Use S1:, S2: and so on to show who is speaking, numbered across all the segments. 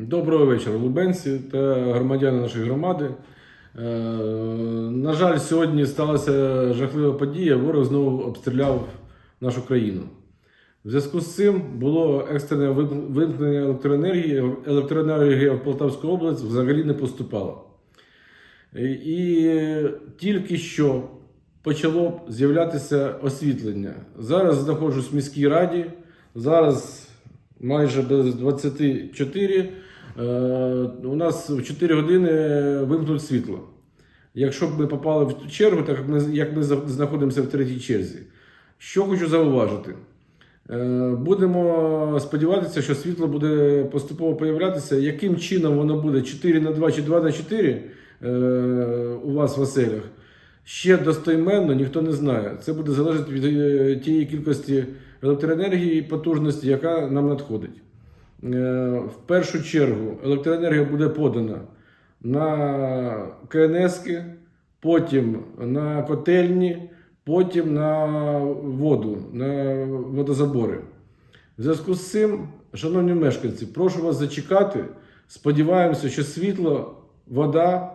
S1: Доброго вечора, лубенці та громадяни нашої громади. Е, На жаль, сьогодні сталася жахлива подія. Ворог знову обстріляв нашу країну. В зв'язку з цим було екстрене вимкнення електроенергії. Електроенергія в Полтавську область взагалі не поступала. І тільки що почало з'являтися освітлення. Зараз знаходжусь в міській раді. Зараз майже без 24. Е, у нас в 4 години вимкнуть світло. Якщо б ми попали в ту чергу, так як ми, як ми знаходимося в третій черзі. Що хочу зауважити. Е, Будемо сподіватися, що світло буде поступово появлятися. Яким чином воно буде 4 на 2 чи 2 на 4 е, у вас в оселях, ще достойменно ніхто не знає. Це буде залежати від е, тієї кількості електроенергії і потужності, яка нам надходить. Е, В першу чергу електроенергія буде подана на КНСки, потім на котельні, потім на воду, на водозабори. В зв'язку з цим, шановні мешканці, прошу вас зачекати. Сподіваємося, що світло, вода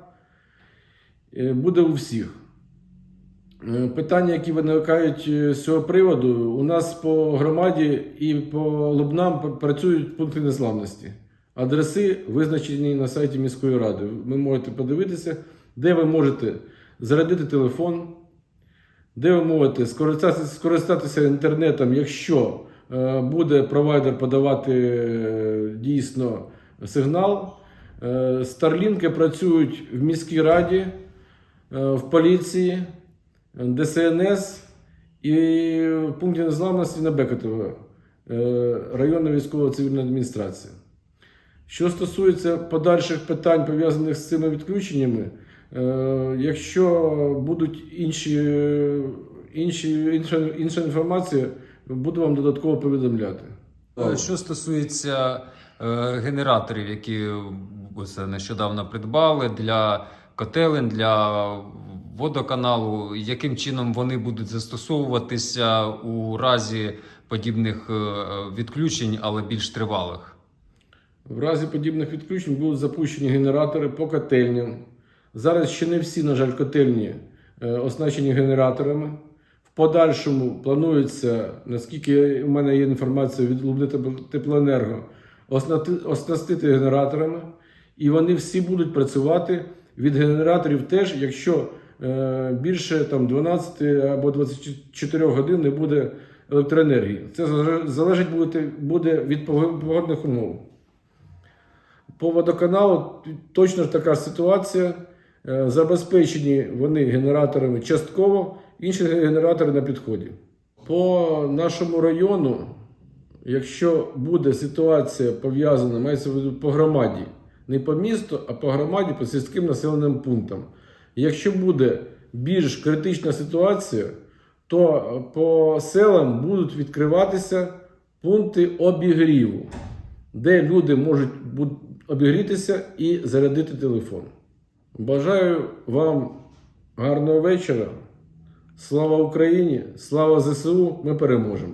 S1: е, буде у всіх. Е, Питання, які виникають е, з цього приводу, у нас по громаді і по лубнам працюють пункти незламності. Адреси визначені на сайті міської ради. Ви можете подивитися, де ви можете зарядити телефон, де ви можете скористатися, інтернетом, якщо е, буде провайдер подавати дійсно сигнал. Старлінки працюють в міській раді, в поліції, ДСНС і в пункті незламності на Бекетово, е, районна військова цивільна адміністрація. Що стосується подальших питань, пов'язаних з цими відключеннями, е, якщо будуть інші, інші, інша, інша інформація, буду вам додатково повідомляти.
S2: Е, Що стосується генераторів, які нещодавно придбали для котелень, для водоканалу, яким чином вони будуть застосовуватися у разі подібних е, відключень, але більш тривалих?
S1: В разі подібних відключень будуть запущені генератори по котельням. Зараз ще не всі, на жаль, котельні е, оснащені генераторами. В подальшому планується, наскільки у мене є інформація від Лубни Теплоенерго, оснастити генераторами. І вони всі будуть працювати від генераторів теж, якщо більше там, 12 або 24 годин не буде електроенергії. Це залежить- буде від погодних умов. По водоканалу точно ж така ситуація. Е, Забезпечені вони генераторами частково, інші генератори на підході. По нашому району, якщо буде ситуація пов'язана, мається в виду по громаді, не по місту, а по громаді, по сільським населеним пунктам. Якщо буде більш критична ситуація, то е, по селам будуть відкриватися пункти обігріву де люди можуть обігрітися і зарядити телефон. Бажаю вам гарного вечора. Слава Україні! Слава ЗСУ! Ми переможемо!